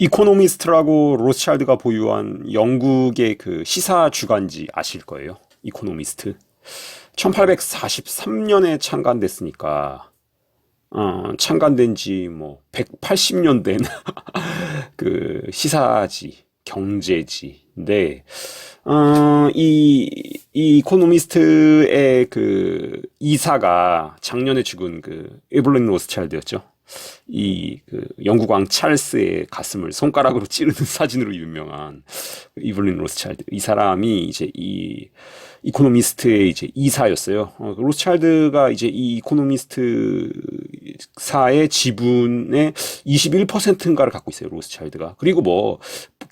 이코노미스트라고 로스차일드가 보유한 영국의 그 시사 주간지 아실 거예요. 이코노미스트. 1843년에 창간됐으니까 어, 창간된 지 뭐 180년 된 그 시사지, 경제지인데 어, 이, 이 이코노미스트의 그 이사가 작년에 죽은 그 에블린 로스차일드였죠. 이 그 영국 왕 찰스의 가슴을 손가락으로 찌르는 사진으로 유명한 이블린 로스차일드 이 사람이 이제 이 이코노미스트의 이제 이사였어요. 어, 그 로스차일드가 이제 이 이코노미스트 사의 지분의 21%인가를 갖고 있어요. 로스차일드가. 그리고 뭐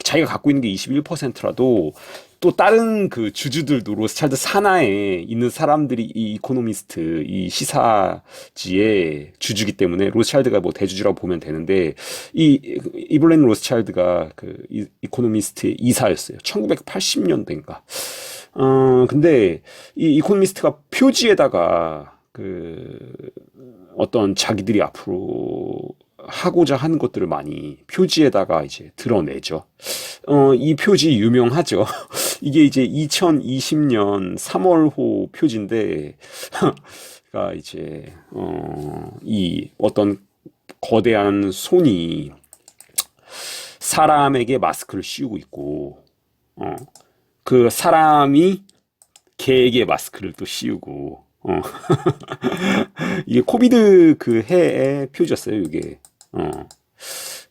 자기가 갖고 있는 게 21%라도 또 다른 그 주주들도 로스차일드 산하에 있는 사람들이 이 이코노미스트 이 시사지의 주주기 때문에 로스차일드가 뭐 대주주라고 보면 되는데 이 이블렌 로스차일드가 그 이, 이코노미스트의 이사였어요. 1980년대인가. 어 근데 이 이코노미스트가 표지에다가 그 어떤 자기들이 앞으로 하고자 하는 것들을 많이 표지에다가 이제 드러내죠. 어, 이 표지 유명하죠. 이게 이제 2020년 3월호 표지인데, 가 이제, 어, 이 어떤 거대한 손이 사람에게 마스크를 씌우고 있고, 어, 그 사람이 개에게 마스크를 또 씌우고, 어. 이게 코비드 그 해의 표지였어요, 이게. 어.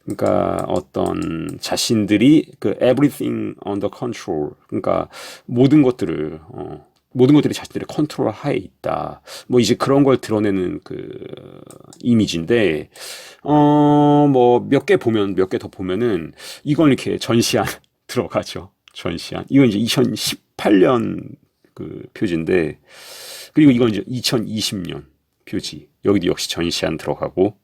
그러니까 어떤 자신들이 그 everything under control 그러니까 모든 것들을 어, 모든 것들이 자신들의 컨트롤 하에 있다. 뭐 이제 그런 걸 드러내는 그 이미지인데 어 뭐 몇 개 보면 몇 개 더 보면은 이걸 이렇게 전시안 들어가죠. 전시안. 이건 이제 2018년 그 표지인데 그리고 이건 이제 2020년 표지. 여기도 역시 전시안 들어가고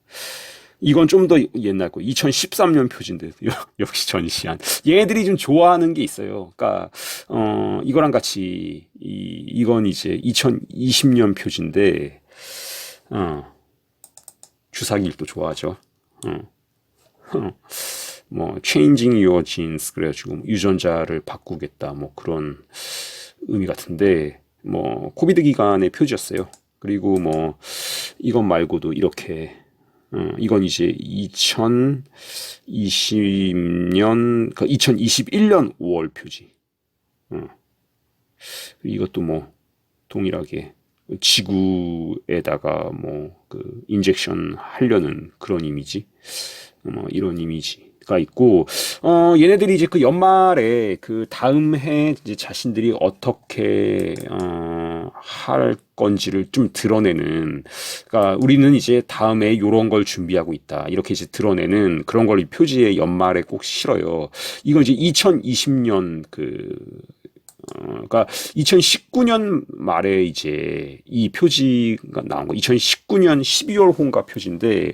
이건 좀 더 옛날 거 2013년 표지인데 역시 전시안 얘네들이 좀 좋아하는 게 있어요. 그러니까 어 이거랑 같이 이 이건 이제 2020년 표지인데 어 주사기를 또 좋아하죠. 어. 뭐 changing your genes 그래가지고 뭐 유전자를 바꾸겠다 뭐 그런 의미 같은데 뭐 코비드 기간의 표지였어요. 그리고 뭐 이것 말고도 이렇게 어, 이건 이제 2020년, 그 2021년 5월 표지. 어. 이것도 뭐 동일하게 지구에다가 뭐 그 인젝션 하려는 그런 이미지, 어, 뭐 이런 이미지가 있고, 어 얘네들이 이제 그 연말에 그 다음 해 이제 자신들이 어떻게 어 할 건지를 좀 드러내는 그러니까 우리는 이제 다음에 요런 걸 준비하고 있다 이렇게 이제 드러내는 그런 걸이 표지에 연말에 꼭 실어요. 이건 이제 2020년 그 어, 그러니까 2019년 말에 이제 이 표지가 나온 거. 2019년 12월 홍가 표지인데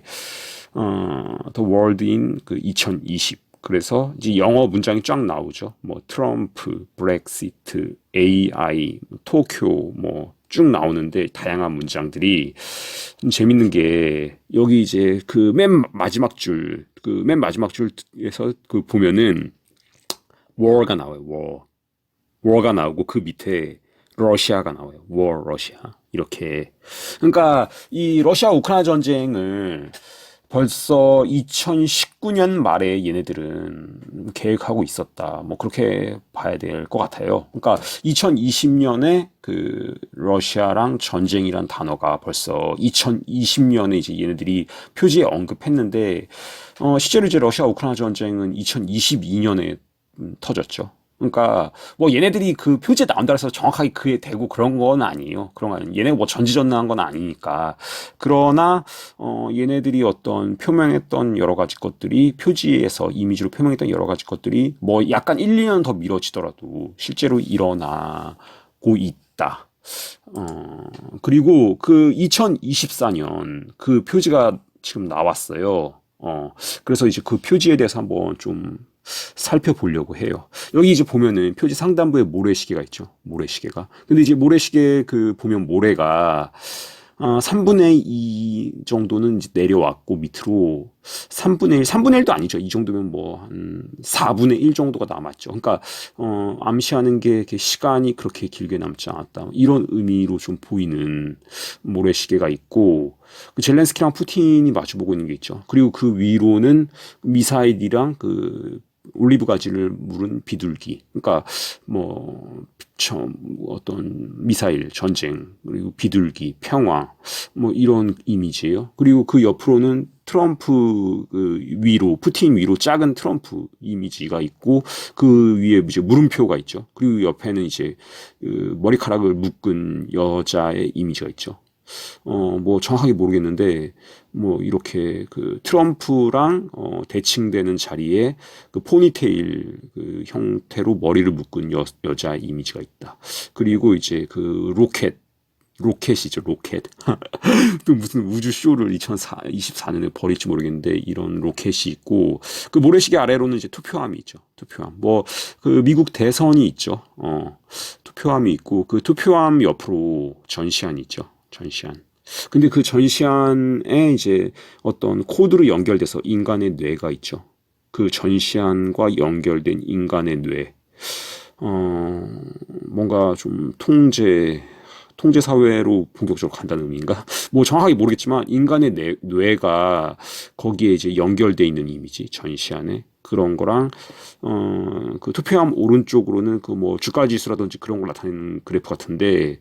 어, The World in 그 2020. 그래서 이제 영어 문장이 쫙 나오죠. 뭐 트럼프, 브렉시트, AI, 토쿄 뭐 쭉 나오는데 다양한 문장들이 좀 재밌는 게 여기 이제 그 맨 마지막 줄, 그 맨 마지막 줄에서 그 보면은 war가 나와요. war. war가 나오고 그 밑에 러시아가 나와요. war 러시아. 이렇게. 그러니까 이 러시아 우크라이나 전쟁을 벌써 2019년 말에 얘네들은 계획하고 있었다. 뭐 그렇게 봐야 될 것 같아요. 그러니까 2020년에 그 러시아랑 전쟁이란 단어가 벌써 2020년에 이제 얘네들이 표지에 언급했는데 어 실제로 이제 러시아 우크라이나 전쟁은 2022년에 음, 터졌죠. 그러니까 뭐 얘네들이 그 표지에 나온다 해서 정확하게 그에 대고 그런 건 아니에요. 그런 건 얘네가 뭐 전지전능한 건 아니니까. 그러나 어 얘네들이 어떤 표명했던 여러 가지 것들이 표지에서 이미지로 표명했던 여러 가지 것들이 뭐 약간 1, 2년 더 미뤄지더라도 실제로 일어나고 있다. 어 그리고 그 2024년 그 표지가 지금 나왔어요. 어 그래서 이제 그 표지에 대해서 한번 좀 살펴보려고 해요. 여기 이제 보면은 표지 상단부에 모래시계가 있죠. 모래시계가. 근데 이제 모래시계 그 보면 모래가 어, 3분의 2 정도는 이제 내려왔고 밑으로 3분의 1, 3분의 1도 아니죠. 이 정도면 뭐 한 4분의 1 정도가 남았죠. 그러니까 어, 암시하는 게 시간이 그렇게 길게 남지 않았다. 이런 의미로 좀 보이는 모래시계가 있고 그 젤렌스키랑 푸틴이 마주보고 있는 게 있죠. 그리고 그 위로는 미사일이랑 그 올리브 가지를 물은 비둘기. 그러니까 뭐 저, 어떤 미사일 전쟁 그리고 비둘기 평화 뭐 이런 이미지예요. 그리고 그 옆으로는 트럼프 그 위로 푸틴 위로 작은 트럼프 이미지가 있고 그 위에 이제 물음표가 있죠. 그리고 옆에는 이제 그 머리카락을 묶은 여자의 이미지가 있죠. 어, 뭐 정확하게 모르겠는데 뭐 이렇게 그 트럼프랑 어, 대칭되는 자리에 그 포니테일 그 형태로 머리를 묶은 여, 여자 이미지가 있다. 그리고 이제 그 로켓 로켓이죠, 로켓. 또 무슨 우주 쇼를 2024년에 벌일지 모르겠는데 이런 로켓이 있고 그 모래시계 아래로는 이제 투표함이 있죠. 투표함. 뭐 그 미국 대선이 있죠. 어. 투표함이 있고 그 투표함 옆으로 전시안이 있죠. 전시안. 근데 그 전시안에 이제 어떤 코드로 연결돼서 인간의 뇌가 있죠. 그 전시안과 연결된 인간의 뇌. 어, 뭔가 좀 통제, 통제 사회로 본격적으로 간다는 의미인가? 뭐 정확하게 모르겠지만 인간의 뇌, 뇌가 거기에 이제 연결돼 있는 이미지, 전시안에. 그런 거랑, 어, 그 투표함 오른쪽으로는 그 뭐 주가 지수라든지 그런 걸 나타내는 그래프 같은데,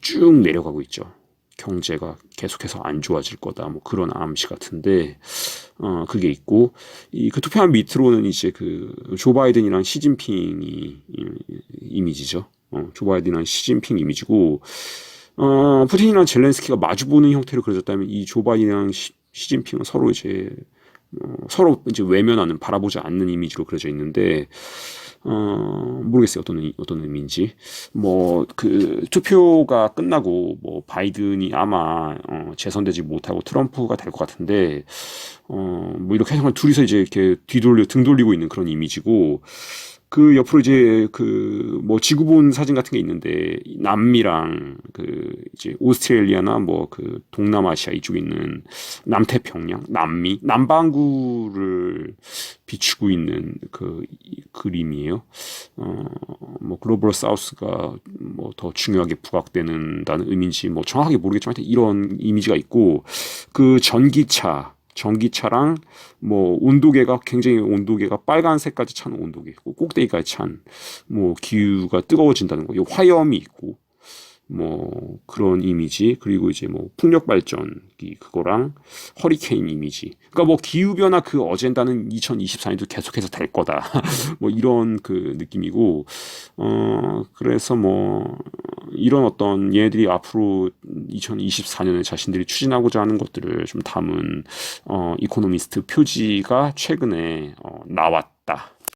쭉 내려가고 있죠. 경제가 계속해서 안 좋아질 거다. 뭐 그런 암시 같은데, 어, 그게 있고, 이 그 투표함 밑으로는 이제 그 조 바이든이랑 시진핑이 이미지죠. 어, 조 바이든이랑 시진핑 이미지고, 어, 푸틴이랑 젤렌스키가 마주보는 형태로 그려졌다면 이 조 바이든이랑 시, 시진핑은 서로 이제, 어, 서로 이제 외면하는, 바라보지 않는 이미지로 그려져 있는데, 어, 모르겠어요. 어떤, 의- 어떤 의미인지. 뭐, 그, 투표가 끝나고, 뭐, 바이든이 아마, 어, 재선되지 못하고 트럼프가 될 것 같은데, 어, 뭐, 이렇게 정말 둘이서 이제 이렇게 뒤돌려, 등 돌리고 있는 그런 이미지고, 그 옆으로 이제 그 뭐 지구본 사진 같은 게 있는데 남미랑 그 이제 오스트레일리아나 뭐 그 동남아시아 이쪽에 있는 남태평양, 남미, 남반구를 비추고 있는 그 이- 그림이에요. 어, 뭐 글로벌 사우스가 뭐 더 중요하게 부각되는다는 의미인지 뭐 정확하게 모르겠지만 이런 이미지가 있고 그 전기차 전기차랑 뭐 온도계가 굉장히 온도계가 빨간색까지 찬 온도계, 꼭대기까지 찬 뭐 기후가 뜨거워진다는 거, 이 화염이 있고 뭐 그런 이미지 그리고 이제 뭐 풍력 발전기 그거랑 허리케인 이미지. 그러니까 뭐 기후 변화 그 어젠다는 2024년도 계속해서 될 거다. 뭐 이런 그 느낌이고 어 그래서 뭐 이런 어떤 얘네들이 앞으로 2024년에 자신들이 추진하고자 하는 것들을 좀 담은 어 이코노미스트 표지가 최근에 어 나왔다.